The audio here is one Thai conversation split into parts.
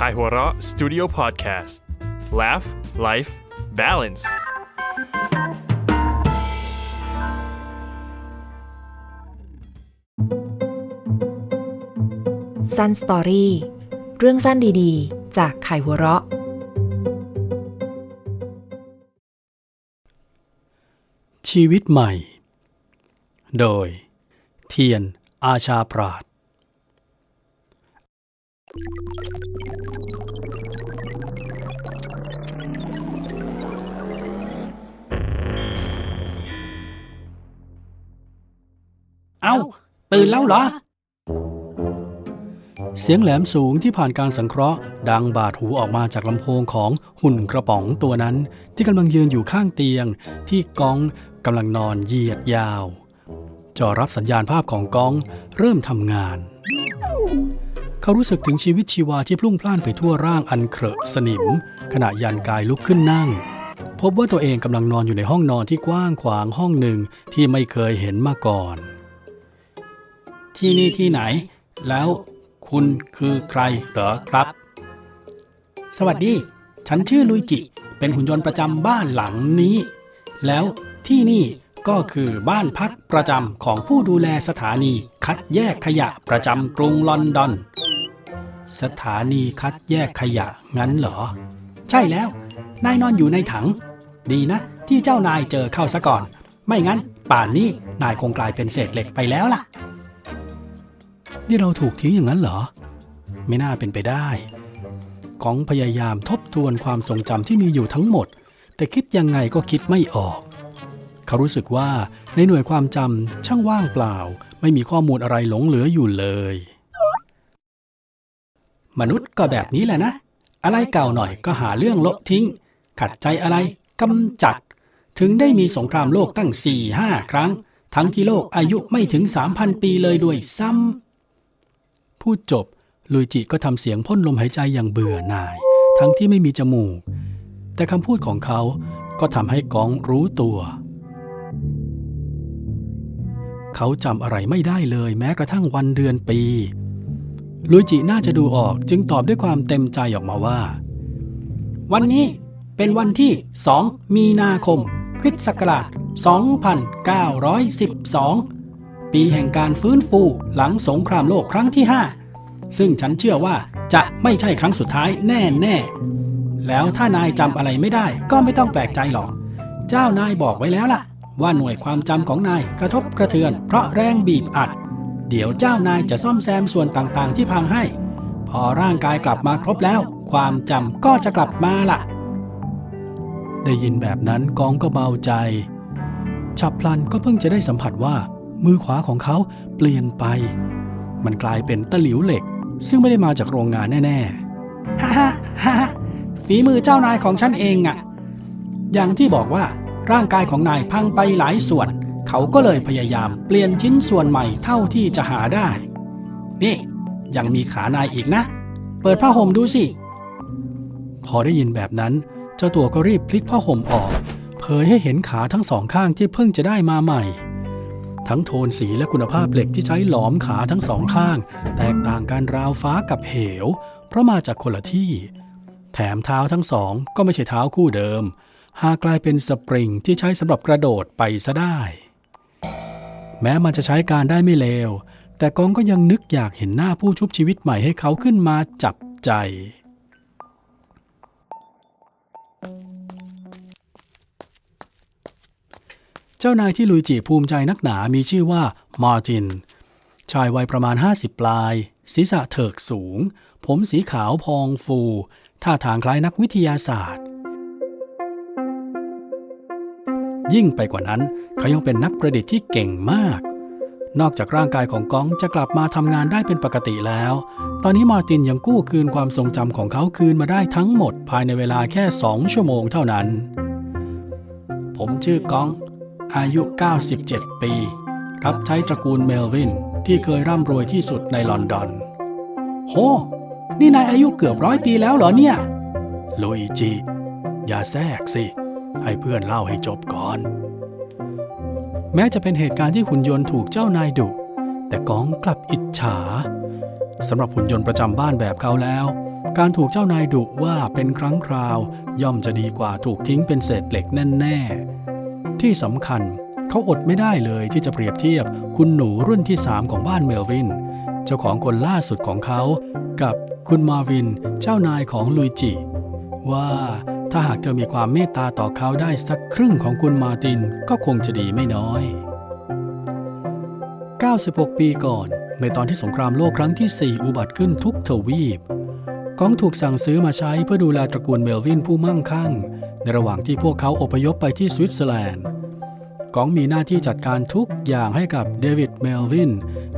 Kaihura Studio Podcast Laugh Life Balance สั้นสตอรี่เรื่องสั้นดีๆ จากไข่หัวเราะ ชีวิตใหม่ โดย เทียนอาชาปราด ตื่นแล้วเหรอ เสียงแหลมสูงที่ผ่านการสังเคราะห์ ดังบาดหูออกมาจากลำโพงของหุ่นกระป๋องตัวนั้น ที่กำลังยืนอยู่ข้างเตียง ที่กองกำลังนอนเหยียดยาว จอรับสัญญาณภาพของกองเริ่มทำงาน เขารู้สึกถึงชีวิตชีวาที่พลุ่งพล่านไปทั่วร่างอันเครอะสนิม ขณะยันกายลุกขึ้นนั่งพบว่าตัวเองกำลังนอนอยู่ในห้องนอนที่กว้างขวางห้องหนึ่งที่ไม่เคยเห็นมาก่อน ที่นี่ที่ไหน แล้วคุณคือใครเหรอครับ สวัสดี ฉันชื่อลุยจิ เป็นหุ่นยนต์ประจำบ้านหลังนี้ แล้วที่นี่ก็คือบ้านพักประจำของผู้ดูแลสถานีคัดแยกขยะประจำกรุงลอนดอน สถานีคัดแยกขยะงั้นเหรอ ใช่แล้ว นายนอนอยู่ในถัง ดีนะ ที่เจ้านายเจอเข้าซะก่อน ไม่งั้น ป่านนี้นายคงกลายเป็นเศษเหล็กไปแล้วล่ะ นี่เราถูกทิ้งอย่างนั้นเหรอ ไม่น่าเป็นไปได้กองพยายามทบทวนความทรงจำที่มีอยู่ทั้งหมด แต่คิดยังไงก็คิดไม่ออก เขารู้สึกว่าในหน่วยความจำช่างว่างเปล่า ไม่มีข้อมูลอะไรหลงเหลืออยู่เลย มนุษย์ก็แบบนี้แหละนะ อะไรเก่าหน่อยก็หาเรื่องละทิ้ง ขัดใจอะไรกำจัด ถึงได้มีสงครามโลกตั้ง4 5ครั้ง ทั้งที่โลกอายุไม่ถึง 3,000 ปีเลยด้วยซ้ำ พูดจบ ลุยจิก็ทำเสียงพ่นลมหายใจอย่างเบื่อหน่าย ทั้งที่ไม่มีจมูก แต่คำพูดของเขาก็ทำให้กองรู้ตัว เขาจำอะไรไม่ได้เลยแม้กระทั่งวันเดือนปี ลุยจิน่าจะดูออกจึงตอบด้วยความเต็มใจออกมาว่า วันนี้เป็นวันที่ 2 มีนาคม คริสต์ศักราช 2912 ปีแห่งการฟื้นฟูหลังสงครามโลกครั้งที่ 5 ซึ่งฉันเชื่อว่าจะไม่ใช่ครั้งสุดท้ายแน่แน่ๆแล้วถ้านายจำอะไรไม่ได้ก็ไม่ต้องแปลกใจหรอก เจ้านายบอกไว้แล้วล่ะ ว่าหน่วยความจำของนายกระทบกระเทือน เพราะแรงบีบอัด เดี๋ยวเจ้านายจะซ่อมแซมส่วนต่างๆ ที่พังให้ พอร่างกายกลับมาครบแล้ว ความจำก็จะกลับมาล่ะ ได้ยินแบบนั้นกองก็เบาใจ ฉับพลันก็เพิ่งจะได้สัมผัสว่า มือขวาของเขาเปลี่ยนไป มันกลายเป็นตะหลิวเหล็ก ซึ่งไม่ได้มาจากโรงงานแน่ฮ่าฮ่าฮ่าฮ่าฝีมือเจ้านายของฉันเองอะอย่างที่บอกว่าร่างกายของนายพังไปหลายส่วน เขาก็เลยพยายามเปลี่ยนชิ้นส่วนใหม่เท่าที่จะหาได้ นี่ ยังมีขานายอีกนะ เปิดผ้าห่มดูสิ พอได้ยินแบบนั้น เจ้าตัวก็รีบพลิกผ้าห่มออก เผยให้เห็นขาทั้งสองข้างที่เพิ่งจะได้มาใหม่ ทั้งโทนสีและคุณภาพเหล็กที่ใช้หลอมขาทั้งสองข้าง แตกต่างกันราวฟ้ากับเหว เพราะมาจากคนละที่ แถมเท้าทั้งสองก็ไม่ใช่เท้าคู่เดิม หากกลายเป็นสปริงที่ใช้สำหรับกระโดดไปซะได้ แม้มันจะใช้การได้ไม่เลว แต่กองก็ยังนึกอยากเห็นหน้าผู้ชุบชีวิตใหม่ให้เขาขึ้นมาจับใจ เจ้านายที่ลุยจีภูมิใจนักหนามีชื่อว่ามาร์ติน ชายวัยประมาณ 50 ปลาย ศีรษะเถิกสูง ผมสีขาวพองฟู ท่าทางคล้ายนักวิทยาศาสตร์ ยิ่งไปกว่านั้นเขายังเป็นนักประดิษฐ์ที่เก่งมากนอกจากร่างกายของก้องจะกลับมาทำงานได้เป็นปกติแล้ว ตอนนี้มาร์ตินยังกู้คืนความทรงจำของเขาคืนมาได้ทั้งหมดภายในเวลาแค่2ชั่วโมงเท่านั้น ผมชื่อก้อง อายุ 97 ปี รับใช้ตระกูลเมลวินที่เคยร่ำรวยที่สุดในลอนดอน โห นี่นายอายุเกือบร้อยปีแล้วเหรอเนี่ยลุยจิ อย่าแทรกสิ ให้เพื่อนเล่าให้จบก่อน แม้จะเป็นเหตุการณ์ที่หุ่นยนต์ถูกเจ้านายดุ แต่ก้องกลับอิจฉาสำหรับหุ่นยนต์ประจำบ้านแบบเขาแล้ว การถูกเจ้านายดุว่าเป็นครั้งคราว ย่อมจะดีกว่าถูกทิ้งเป็นเศษเหล็กแน่ๆ ที่สำคัญ เขาอดไม่ได้เลยที่จะเปรียบเทียบคุณหนูรุ่นที่ 3 ของบ้านเมลวิน เจ้าของคนล่าสุดของเขา กับคุณมาวิน เจ้านายของลุยจิ ว่าถ้าหากเธอมีความเมตตาต่อเขาได้สักครึ่งของคุณมาตินก็คงจะดีไม่น้อย 96 ปีก่อน ในตอนที่สงครามโลกครั้งที่ 4 อุบัติขึ้นทุกทวีป กองถูกสั่งซื้อมาใช้เพื่อดูแลตระกูลเมลวินผู้มั่งคั่ง ในระหว่างที่พวกเขาอพยพไปที่สวิตเซอร์แลนด์กองมีหน้าที่จัดการทุกอย่างให้กับเดวิดเมลวิน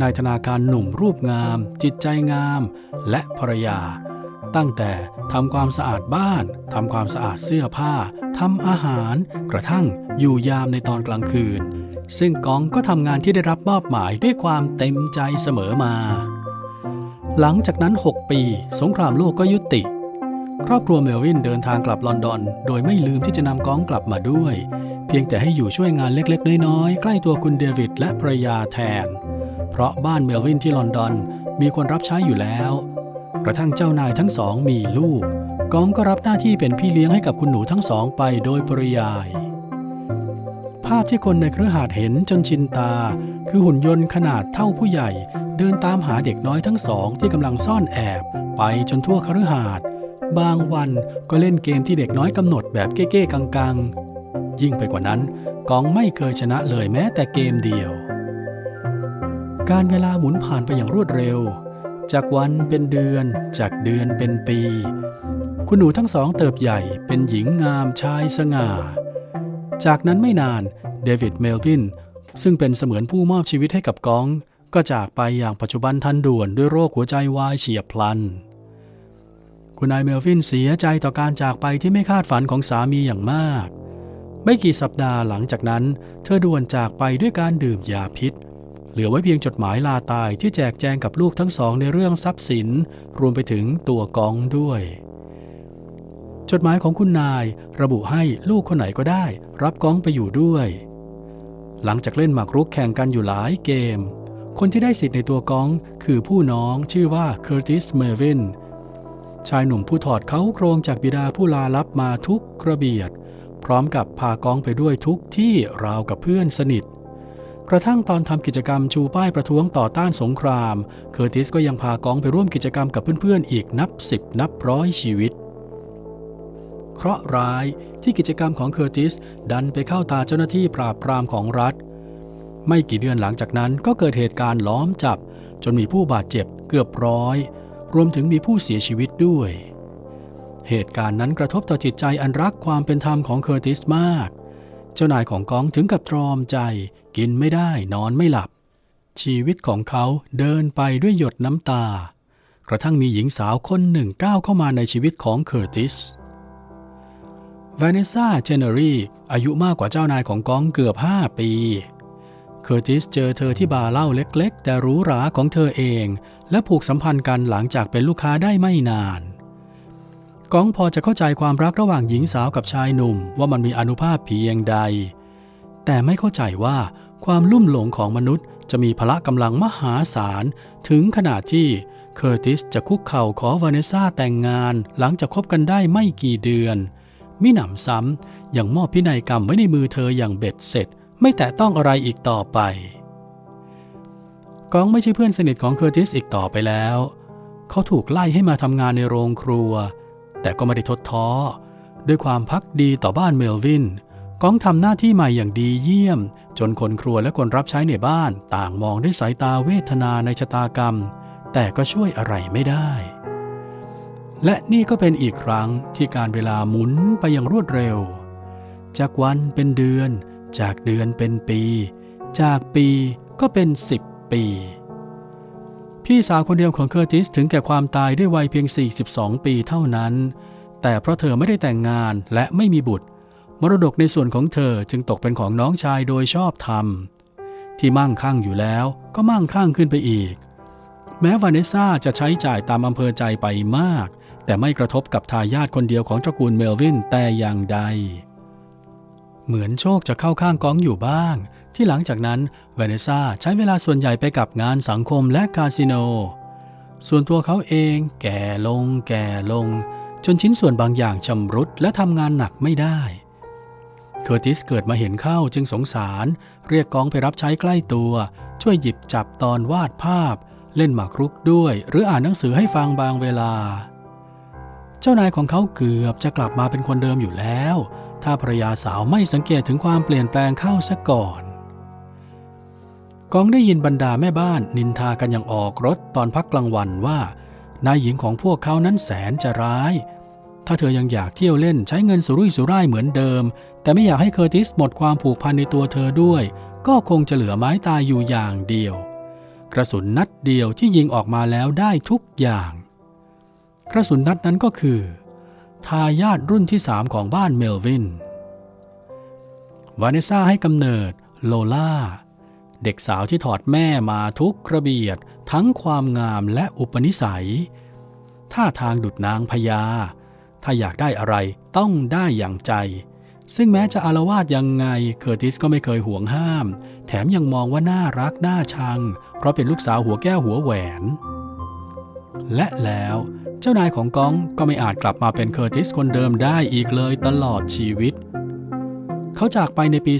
นายธนาคารหนุ่มรูปงาม จิตใจงาม และภรรยา ตั้งแต่ทำความสะอาดบ้านทำความสะอาดเสื้อผ้าทำอาหาร กระทั่งอยู่ยามในตอนกลางคืน ซึ่งกองก็ทำงานที่ได้รับมอบหมายด้วยความเต็มใจเสมอมา หลังจากนั้น 6 ปี สงครามโลกก็ยุติ ครอบครัวเมลวินเดินทางกลับลอนดอน โดยไม่ลืมที่จะนำก้องกลับมาด้วย เพียงแต่ให้อยู่ช่วยงานเล็กๆ น้อยๆ ใกล้ตัวคุณเดวิดและภรรยาแทน เพราะบ้านเมลวินที่ลอนดอนมีคนรับใช้อยู่แล้ว กระทั่งเจ้านายทั้งสองมีลูกก้องก็รับหน้าที่เป็นพี่เลี้ยงให้กับคุณหนูทั้งสองไปโดยปริยาย ภาพที่คนในเครือหาดเห็นจนชินตา คือหุ่นยนต์ขนาดเท่าผู้ใหญ่ เดินตามหาเด็กน้อยทั้งสองที่กำลังซ่อนแอบ ไปจนทั่วคฤหาสน์ บางวันก็เล่นเกมที่เด็กน้อยกำหนดแบบเก้ๆกังๆ ยิ่งไปกว่านั้นกองไม่เคยชนะเลยแม้แต่เกมเดียว การเวลาหมุนผ่านไปอย่างรวดเร็ว จากวันเป็นเดือน จากเดือนเป็นปี คุณหนูทั้งสองเติบใหญ่เป็นหญิงงามชายสง่า จากนั้นไม่นานเดวิดเมลวินซึ่งเป็นเสมือนผู้มอบชีวิตให้กับกอง ก็จากไปอย่างปัจจุบันทันด่วนด้วยโรคหัวใจวายเฉียบพลัน คุณนายเมลวินเสียใจต่อการจากไปที่ไม่คาดฝันของสามีอย่างมาก ไม่กี่สัปดาห์หลังจากนั้น เธอด่วนจากไปด้วยการดื่มยาพิษ เหลือไว้เพียงจดหมายลาตายที่แจกแจงกับลูกทั้งสองในเรื่องทรัพย์สิน รวมไปถึงตัวกองด้วย จดหมายของคุณนายระบุให้ลูกคนไหนก็ได้ รับกองไปอยู่ด้วย หลังจากเล่นหมากรุกแข่งกันอยู่หลายเกม คนที่ได้สิทธิ์ในตัวกองคือผู้น้องชื่อว่าเคอร์ติสเมอร์วิน ชายหนุ่มผู้ถอดเขาโครงจากบิดาผู้ลาลับมาทุกกระเบียด พร้อมกับพากองไปด้วยทุกที่ราวกับเพื่อนสนิท กระทั่งตอนทำกิจกรรมชูป้ายประท้วงต่อต้านสงคราม เคอร์ติสก็ยังพากองไปร่วมกิจกรรมกับเพื่อนๆอีกนับสิบนับร้อยชีวิตเคราะห์ร้ายที่กิจกรรมของเคอร์ติสดันไปเข้าตาเจ้าหน้าที่ปราบปรามของรัฐ ไม่กี่เดือนหลังจากนั้นก็เกิดเหตุการณ์ล้อมจับ จนมีผู้บาดเจ็บเกือบร้อย รวมถึงมีผู้เสียชีวิตด้วย เหตุการณ์นั้นกระทบต่อจิตใจอันรักความเป็นธรรมของเคอร์ติสมาก เจ้านายของกองถึงกับตรอมใจ กินไม่ได้นอนไม่หลับ ชีวิตของเขาเดินไปด้วยหยดน้ำตา กระทั่งมีหญิงสาวคนหนึ่งก้าวเข้ามาในชีวิตของเคอร์ติสวานิซาเจเนอรีอายุมากกว่าเจ้านายของกองเกือบ 5 ปี เคอร์ติสเจอเธอที่บาร์เหล้าเล็กๆ แต่หรูหราของเธอเอง และผูกสัมพันธ์กันหลังจากเป็นลูกค้าได้ไม่นานกองพอจะเข้าใจความรักระหว่างหญิงสาวกับชายหนุ่มว่ามันมีอนุภาพเพียงใด แต่ไม่เข้าใจว่าความลุ่มหลงของมนุษย์จะมีพละกำลังมหาศาล ถึงขนาดที่เคอร์ติสจะคุกเข่าขอวานิซาแต่งงานหลังจากคบกันได้ไม่กี่เดือน มิหนำซ้ำยังมอบพินัยกรรมไว้ในมือเธออย่างเบ็ดเสร็จ ไม่แตะต้องอะไรอีกต่อไปกองไม่ใช่เพื่อนสนิทของเคอร์ติสอีกต่อไปแล้ว เขาถูกไล่ให้มาทำงานในโรงครัว แต่ก็ไม่ได้ทดท้อ ด้วยความพักดีต่อบ้านเมลวินกองทำหน้าที่ใหม่อย่างดีเยี่ยม จนคนครัวและคนรับใช้ในบ้านต่างมองด้วยสายตาเวทนาในชะตากรรม แต่ก็ช่วยอะไรไม่ได้ และนี่ก็เป็นอีกครั้งที่การเวลาหมุนไปอย่างรวดเร็ว จากวันเป็นเดือน จากเดือนเป็นปี จากปีก็เป็นสิบปี พี่สาวคนเดียวของเคอร์ติสถึงแก่ความตายด้วยวัยเพียง 42 ปีเท่านั้น แต่เพราะเธอไม่ได้แต่งงานและไม่มีบุตร มรดกในส่วนของเธอจึงตกเป็นของน้องชายโดยชอบธรรม ที่มั่งคั่งอยู่แล้วก็มั่งคั่งขึ้นไปอีก แม้วานิซาจะใช้จ่ายตามอำเภอใจไปมาก แต่ไม่กระทบกับทายาทคนเดียวของตระกูลเมลวินแต่อย่างใด เหมือนโชคจะเข้าข้างก้องอยู่บ้าง ที่หลังจากนั้นเวเนซ่าใช้เวลาส่วนใหญ่ไปกับงานสังคมและคาสิโน ส่วนตัวเขาเองแก่ลง แก่ลง จนชิ้นส่วนบางอย่างชำรุดและทำงานหนักไม่ได้เคอร์ติสเกิดมาเห็นเข้าจึงสงสาร เรียกกองไปรับใช้ใกล้ตัว ช่วยหยิบจับตอนวาดภาพ เล่นหมากรุกด้วย หรืออ่านหนังสือให้ฟังบางเวลา เจ้านายของเขาเกือบจะกลับมาเป็นคนเดิมอยู่แล้ว ถ้าภรยาสาวไม่สังเกตถึงความเปลี่ยนแปลงเข้าซะก่อน กองได้ยินบรรดาแม่บ้านนินทากันอย่างออกรถตอนพักกลางวันว่านายหญิงของพวกเขานั้นแสนจะร้าย ถ้าเธอยังอยากเที่ยวเล่นใช้เงินสุรุ่ยสุร่ายเหมือนเดิม แต่ไม่อยากให้เคอร์ติสหมดความผูกพันในตัวเธอด้วย ก็คงจะเหลือไม้ตายอยู่อย่างเดียว กระสุนนัดเดียวที่ยิงออกมาแล้วได้ทุกอย่าง กระสุนนัดนั้นก็คือ ทายาทรุ่นที่สามของบ้านเมลวิน วานิซ่าให้กำเนิดโลล่า เด็กสาวที่ถอดแม่มาทุกระเบียดทั้งความงามและอุปนิสัย ท่าทางดุดนางพญา ถ้าอยากได้อะไรต้องได้อย่างใจ ซึ่งแม้จะอารวาสยังไง เคอร์ติสก็ไม่เคยห่วงห้าม แถมยังมองว่าน่ารักน่าชัง เพราะเป็นลูกสาวหัวแก้วหัวแหวน และแล้ว เจ้านายของก้องก็ไม่อาจกลับมาเป็นเคอร์ติสคนเดิมได้อีกเลยตลอดชีวิต เขาจากไปในปี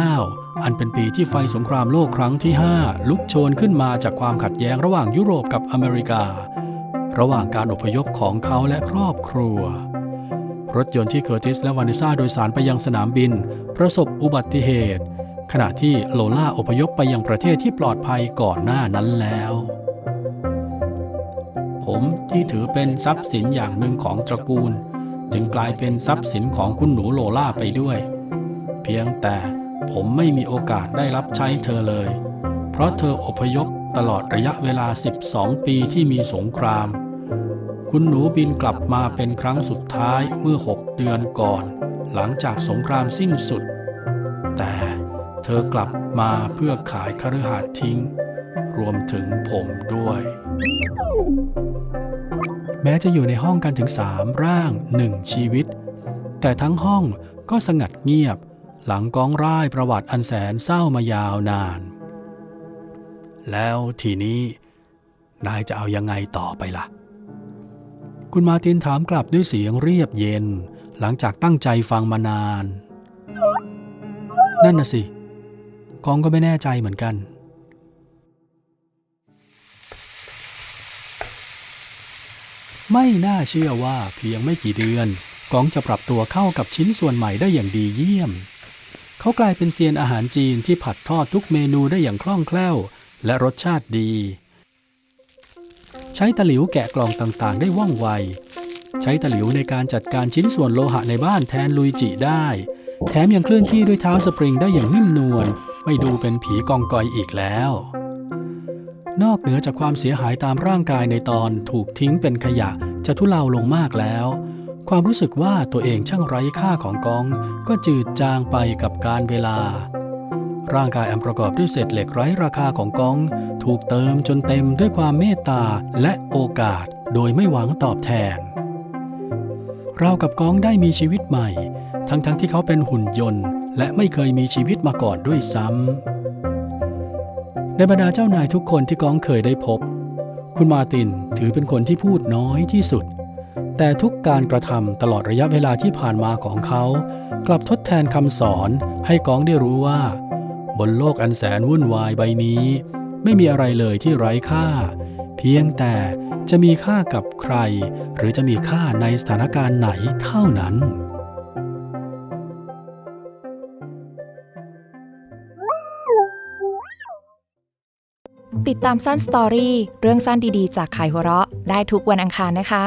2009 อันเป็นปีที่ไฟสงครามโลกครั้งที่ 5 ลุกโชนขึ้นมาจากความขัดแย้งระหว่างยุโรปกับอเมริกา ระหว่างการอพยพของเขาและครอบครัว รถยนต์ที่เคอร์ติสและวานิซ่าโดยสารไปยังสนามบิน ประสบอุบัติเหตุ ขณะที่โลล่าอพยพไปยังประเทศที่ปลอดภัยก่อนหน้านั้นแล้ว ผมที่ถือเป็นทรัพย์สินอย่างหนึ่งของตระกูล จึงกลายเป็นทรัพย์สินของคุณหนูโลล่าไปด้วย เพียงแต่ผมไม่มีโอกาสได้รับใช้เธอเลย เพราะเธออพยพตลอดระยะเวลา 12 ปีที่มีสงคราม คุณหนูบินกลับมาเป็นครั้งสุดท้ายเมื่อ 6 เดือนก่อน หลังจากสงครามสิ้นสุด แต่เธอกลับมาเพื่อขายคฤหาสน์ทิ้ง รวมถึงผมด้วย แม้จะอยู่ในห้องกันถึงสามร่างหนึ่งชีวิต แต่ทั้งห้องก็สงัดเงียบ หลังก้องร่ายประวัติอันแสนเศร้ามายาวนาน แล้วทีนี้ นายจะเอายังไงต่อไปล่ะ คุณมาตินถามกลับด้วยเสียงเรียบเย็น หลังจากตั้งใจฟังมานาน นั่นน่ะสิกองก็ไม่แน่ใจเหมือนกัน ไม่น่าเชื่อว่าเพียงไม่กี่เดือนกองจะปรับตัวเข้ากับชิ้นส่วนใหม่ได้อย่างดีเยี่ยม เขากลายเป็นเซียนอาหารจีนที่ผัดทอดทุกเมนูได้อย่างคล่องแคล่ว และรสชาติดี ใช้ตะหลิวแกะกล่องต่างๆ ได้ว่องไว ใช้ตะหลิวในการจัดการชิ้นส่วนโลหะในบ้านแทนลุยจิได้ แถมยังเคลื่อนที่ด้วยเท้าสปริงได้อย่างนิ่มนวล ไม่ดูเป็นผีกองกอยอีกแล้ว นอกเหนือจากความเสียหายตามร่างกายในตอนถูกทิ้งเป็นขยะจะทุเลาลงมากแล้ว ความรู้สึกว่าตัวเองช่างไร้ค่าของกอง ก็จืดจางไปกับการเวลา ร่างกายอันประกอบด้วยเศษเหล็กไร้ราคาของกอง ถูกเติมจนเต็มด้วยความเมตตาและโอกาสโดยไม่หวังตอบแทน เรากับกองได้มีชีวิตใหม่ ทั้งๆทที่เขาเป็นหุ่นยนต์ และไม่เคยมีชีวิตมาก่อนด้วยซ้ำ ในบรรดาเจ้านายทุกคนที่ก้องเคยได้พบ คุณมาตินถือเป็นคนที่พูดน้อยที่สุด แต่ทุกการกระทำตลอดระยะเวลาที่ผ่านมาของเขา กลับทดแทนคำสอนให้ก้องได้รู้ว่า บนโลกอันแสนวุ่นวายใบนี้ ไม่มีอะไรเลยที่ไร้ค่า เพียงแต่จะมีค่ากับใคร หรือจะมีค่าในสถานการณ์ไหนเท่านั้น ติดตามสั้นสตอรี่เรื่องสั้นดีๆ จากขายหัวเราะ ได้ทุกวันอังคารนะคะ